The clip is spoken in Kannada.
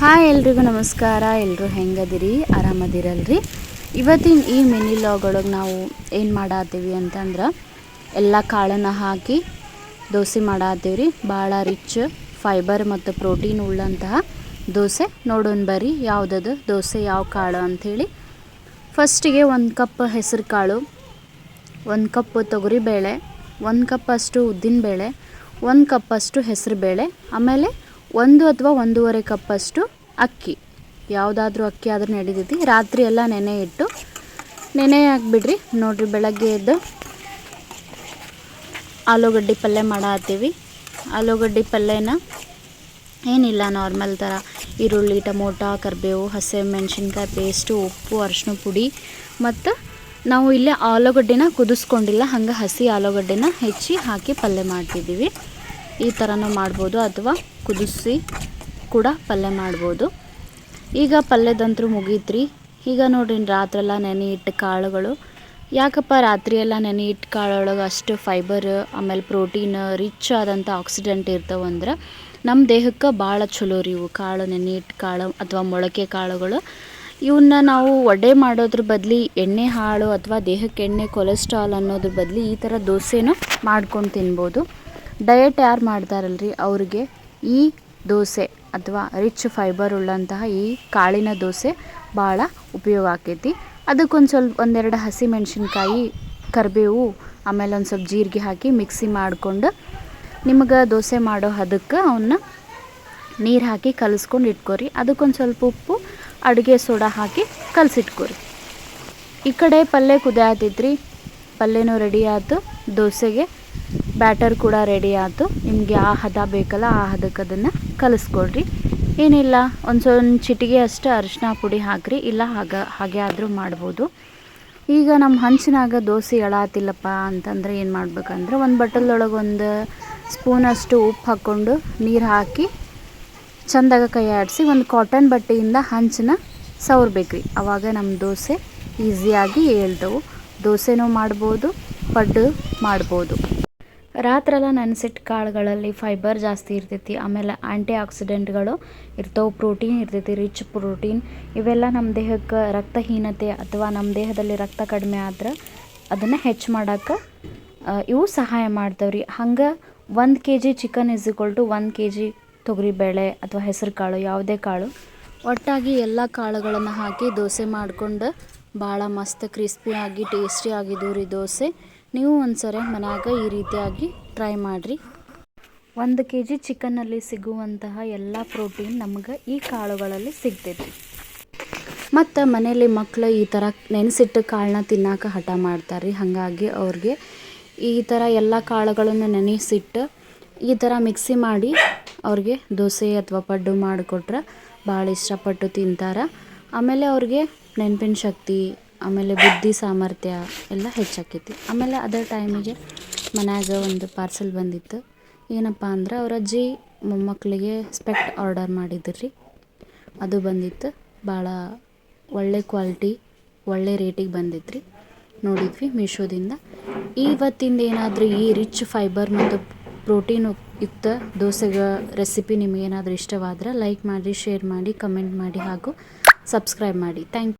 ಹಾಯ್ ಎಲ್ರಿಗೂ ನಮಸ್ಕಾರ. ಎಲ್ಲರೂ ಹೆಂಗದಿರಿ? ಆರಾಮದಿರಲ್ರಿ? ಇವತ್ತಿನ ಈ ಮಿನಿ ಲಾಗ್ ಒಳಗೆ ನಾವು ಏನು ಮಾಡತ್ತೀವಿ ಅಂತಂದ್ರೆ ಎಲ್ಲ ಕಾಳನ್ನು ಹಾಕಿ ದೋಸೆ ಮಾಡತ್ತೀವಿ ರೀ ಭಾಳ ರಿಚ್ ಫೈಬರ್ ಮತ್ತು ಪ್ರೋಟೀನ್ ಉಳ್ಳಂತಹ ದೋಸೆ. ನೋಡೋಣ ಬರ್ರಿ ಯಾವುದದು, ದೋಸೆ ಯಾವ ಕಾಳು ಅಂಥೇಳಿ ಫಸ್ಟಿಗೆ ಒಂದು ಕಪ್ ಹೆಸರು ಕಾಳು, ಒಂದು ಕಪ್ ತೊಗರಿಬೇಳೆ ಒಂದು ಕಪ್ ಅಷ್ಟು ಉದ್ದಿನಬೇಳೆ ಒಂದು ಕಪ್ಪಷ್ಟು ಹೆಸರು ಬೇಳೆ, ಆಮೇಲೆ ಒಂದು ಅಥವಾ ಒಂದೂವರೆ ಕಪ್ಪಷ್ಟು ಅಕ್ಕಿ. ಯಾವುದಾದ್ರೂ ಅಕ್ಕಿ ಆದರೂ ನಡೀತೈತಿ ರಾತ್ರಿ ಎಲ್ಲ ನೆನೆ ಇಟ್ಟು, ನೆನೆ ಹಾಕ್ಬಿಡ್ರಿ. ನೋಡಿರಿ, ಬೆಳಗ್ಗೆ ಎದ್ದು ಆಲೂಗಡ್ಡೆ ಪಲ್ಯ ಮಾಡತ್ತೀವಿ. ಆಲೂಗಡ್ಡೆ ಪಲ್ಯನ ಏನಿಲ್ಲ, ನಾರ್ಮಲ್ ಥರ ಈರುಳ್ಳಿ, ಟೊಮೊಟ, ಕರಿಬೇವು ಹಸಿಮೆಣ್ಸಿನ್ಕಾಯಿ ಪೇಸ್ಟು, ಉಪ್ಪು ಅರಿಶಿನ ಪುಡಿ. ಮತ್ತು ನಾವು ಇಲ್ಲೇ ಆಲೂಗಡ್ಡೆನ ಕುದಿಸ್ಕೊಂಡಿಲ್ಲ, ಹಂಗೆ ಹಸಿ ಆಲೂಗಡ್ಡೆನ ಹೆಚ್ಚಿ ಹಾಕಿ ಪಲ್ಯ ಮಾಡ್ತಿದ್ದೀವಿ. ಈ ಥರನೂ ಮಾಡ್ಬೋದು ಅಥವಾ ಕುದಿಸಿ ಕೂಡ ಪಲ್ಯ ಮಾಡ್ಬೋದು. ಈಗ ಪಲ್ಯದಂತರೂ ಮುಗೀತ್ರಿ. ಈಗ ನೋಡ್ರಿ ರಾತ್ರೆಲ್ಲ ನೆನೆ ಇಟ್ಟ ಕಾಳುಗಳು. ಯಾಕಪ್ಪ ರಾತ್ರಿ ಎಲ್ಲ ನೆನೆ ಇಟ್ಟು ಕಾಳೊಳಗೆ ಅಷ್ಟು ಫೈಬರ್ ಆಮೇಲೆ ಪ್ರೋಟೀನ್ ರಿಚ್ ಆದಂಥ ಆಕ್ಸಿಡೆಂಟ್ ಇರ್ತಾವಂದ್ರೆ ನಮ್ಮ ದೇಹಕ್ಕೆ ಭಾಳ ಚಲೋ ರೀ ಇವು. ಕಾಳು ನೆನೆ ಇಟ್ಟು ಕಾಳು ಅಥವಾ ಮೊಳಕೆ ಕಾಳುಗಳು. ಇವನ್ನ ನಾವು ಒಡೆ ಮಾಡೋದ್ರ ಬದಲಿ ಎಣ್ಣೆ ಹಾಳು ಅಥವಾ ದೇಹಕ್ಕೆ ಎಣ್ಣೆ ಕೊಲೆಸ್ಟ್ರಾಲ್ ಅನ್ನೋದ್ರ ಬದಲಿ ಈ ಥರ ದೋಸೆನೂ ಮಾಡ್ಕೊಂಡು ತಿನ್ಬೋದು. ಡಯಟ್ ಯಾರು ಮಾಡ್ತಾರಲ್ರಿ? ಅವ್ರಿಗೆ ಈ ದೋಸೆ ಅಥವಾ ರಿಚ್ ಫೈಬರ್ ಉಳ್ಳಂತಹ ಈ ಕಾಳಿನ ದೋಸೆ ಭಾಳ ಉಪಯೋಗ ಆಕೈತಿ. ಅದಕ್ಕೊಂದು ಸ್ವಲ್ಪ ಒಂದೆರಡು ಹಸಿ ಮೆಣಸಿನ್ಕಾಯಿ ಕರಿಬೇವು, ಆಮೇಲೆ ಒಂದು ಸ್ವಲ್ಪ ಜೀರಿಗೆ ಹಾಕಿ ಮಿಕ್ಸಿ ಮಾಡಿಕೊಂಡು ನಿಮಗೆ ದೋಸೆ ಮಾಡೋ ಹದಕ್ಕೆ ಅವನ್ನ ನೀರು ಹಾಕಿ ಕಲಿಸ್ಕೊಂಡು ಇಟ್ಕೋರಿ. ಅದಕ್ಕೊಂದು ಸ್ವಲ್ಪ ಉಪ್ಪು, ಅಡುಗೆ ಸೋಡಾ ಹಾಕಿ ಕಲಸಿಟ್ಕೋರಿ. ಈ ಕಡೆ ಪಲ್ಯ ಕುದಿಯಾತೈತ್ರಿ. ಪಲ್ಯನೂ ರೆಡಿ ಆಯಿತು ದೋಸೆಗೆ ಬ್ಯಾಟರ್ ಕೂಡ ರೆಡಿ ಆಯ್ತು. ನಿಮಗೆ ಆ ಹದ ಬೇಕಲ್ಲ ಆ ಹದಕ್ಕೆ ಅದನ್ನು ಕಲಿಸ್ಕೊಳ್ರಿ ಏನಿಲ್ಲ ಒಂದು ಸ್ವಲ್ಪ ಚಿಟಿಗೆ ಅಷ್ಟು ಅರಿಶಿನ ಪುಡಿ ಹಾಕ್ರಿ. ಇಲ್ಲ, ಹಾಗ, ಹಾಗೆ ಆದರೂ ಮಾಡ್ಬೋದು. ಈಗ ನಮ್ಮ ಹಂಚಿನಾಗ ದೋಸೆ ಎಳಾತಿಲ್ಲಪ್ಪ ಅಂತಂದ್ರೆ ಏನು ಮಾಡ್ಬೇಕಂದ್ರೆ ಒಂದು ಬಟ್ಟಲ್ದೊಳಗೆ ಒಂದು ಸ್ಪೂನಷ್ಟು ಉಪ್ಪು ಹಾಕ್ಕೊಂಡು ನೀರು ಹಾಕಿ ಚಂದಾಗ ಕೈ ಆಡಿಸಿ ಒಂದು ಕಾಟನ್ ಬಟ್ಟೆಯಿಂದ ಹಂಚನ ಸವರ್ಬೇಕ್ರಿ. ಆವಾಗ ನಮ್ಮ ದೋಸೆ ಈಸಿಯಾಗಿ ಏಳ್ತವು ದೋಸೆನೂ ಮಾಡ್ಬೋದು, ಪಡ್ಡು ಮಾಡ್ಬೋದು. ರಾತ್ರೆಲ್ಲ ನೆನೆಸಿಟ್ಟು ಕಾಳುಗಳಲ್ಲಿ ಫೈಬರ್ ಜಾಸ್ತಿ ಇರ್ತೈತಿ, ಆಮೇಲೆ ಆ್ಯಂಟಿ ಆಕ್ಸಿಡೆಂಟ್ಗಳು ಇರ್ತವೆ ಪ್ರೋಟೀನ್ ಇರ್ತೈತಿ ರಿಚ್ ಪ್ರೋಟೀನ್ ಇವೆಲ್ಲ ನಮ್ಮ ದೇಹಕ್ಕೆ ರಕ್ತಹೀನತೆ ಅಥವಾ ನಮ್ಮ ದೇಹದಲ್ಲಿ ರಕ್ತ ಕಡಿಮೆ ಆದ್ರೆ ಅದನ್ನು ಹೆಚ್ಚು ಮಾಡೋಕ್ಕೆ ಇವು ಸಹಾಯ ಮಾಡ್ತಾವೆ ರೀ ಹಂಗೆ ಒಂದು ಕೆ ಜಿ ಚಿಕನ್ ಇಸ್ ಒಂದು ಕೆ ಜಿ ತೊಗರಿಬೇಳೆ ಅಥವಾ ಹೆಸರು ಕಾಳು, ಯಾವುದೇ ಕಾಳು. ಒಟ್ಟಾಗಿ ಎಲ್ಲ ಕಾಳುಗಳನ್ನು ಹಾಕಿ ದೋಸೆ ಮಾಡ್ಕೊಂಡು ಭಾಳ ಮಸ್ತ್ ಕ್ರಿಸ್ಪಿಯಾಗಿ ಟೇಸ್ಟಿಯಾಗಿದ್ದು ರೀ ದೋಸೆ. ನೀವು ಒಂದ್ಸರಿ ಮನ್ಯಾಗ ಈ ರೀತಿಯಾಗಿ ಟ್ರೈ ಮಾಡಿರಿ. ಒಂದು ಕೆ ಜಿ ಚಿಕನ್ನಲ್ಲಿ ಸಿಗುವಂತಹ ಎಲ್ಲ ಪ್ರೋಟೀನ್ ನಮ್ಗೆ ಈ ಕಾಳುಗಳಲ್ಲಿ ಸಿಗ್ತೈತಿ. ಮತ್ತು ಮನೆಯಲ್ಲಿ ಮಕ್ಕಳು ಈ ಥರ ನೆನೆಸಿಟ್ಟು ಕಾಳನ್ನ ತಿನ್ನಾಕ ಹಠ ಮಾಡ್ತಾರೆ ಹಾಗಾಗಿ ಅವ್ರಿಗೆ ಈ ಥರ ಎಲ್ಲ ಕಾಳುಗಳನ್ನು ನೆನೆಸಿಟ್ಟು ಈ ಥರ ಮಿಕ್ಸಿ ಮಾಡಿ ಅವ್ರಿಗೆ ದೋಸೆ ಅಥವಾ ಪಡ್ಡು ಮಾಡಿಕೊಟ್ರೆ ಭಾಳ ಇಷ್ಟಪಟ್ಟು ತಿಂತಾರೆ. ಆಮೇಲೆ ಅವ್ರಿಗೆ ನೆನಪಿನ ಶಕ್ತಿ ಆಮೇಲೆ ಬುದ್ಧಿ ಸಾಮರ್ಥ್ಯ ಎಲ್ಲ ಹೆಚ್ಚಾಕೈತಿ. ಆಮೇಲೆ ಅದರ ಟೈಮಿಗೆ ಮನ್ಯಾಗ ಒಂದು ಪಾರ್ಸೆಲ್ ಬಂದಿತ್ತು. ಏನಪ್ಪ ಅಂದ್ರೆ ಅವ್ರ ಅಜ್ಜಿ ಮೊಮ್ಮಕ್ಕಳಿಗೆ ಸ್ಪೆಕ್ಟ್ ಆರ್ಡರ್ ಮಾಡಿದ್ರಿ. ಅದು ಬಂದಿತ್ತು. ಭಾಳ ಒಳ್ಳೆ ಕ್ವಾಲಿಟಿ ಒಳ್ಳೆ ರೇಟಿಗೆ ಬಂದಿತ್ತು ರೀ ನೋಡಿದ್ವಿ ಮೀಶೋದಿಂದ. ಇವತ್ತಿಂದ ಏನಾದರೂ ಈ ರಿಚ್ ಫೈಬರ್ ಮತ್ತು ಪ್ರೋಟೀನ್ ಯುಕ್ತ ದೋಸೆಗ ರೆಸಿಪಿ ನಿಮಗೇನಾದರೂ ಇಷ್ಟವಾದ್ರೆ ಲೈಕ್ ಮಾಡಿ ಶೇರ್ ಮಾಡಿ ಕಮೆಂಟ್ ಮಾಡಿ ಹಾಗೂ ಸಬ್ಸ್ಕ್ರೈಬ್ ಮಾಡಿ. ಥ್ಯಾಂಕ್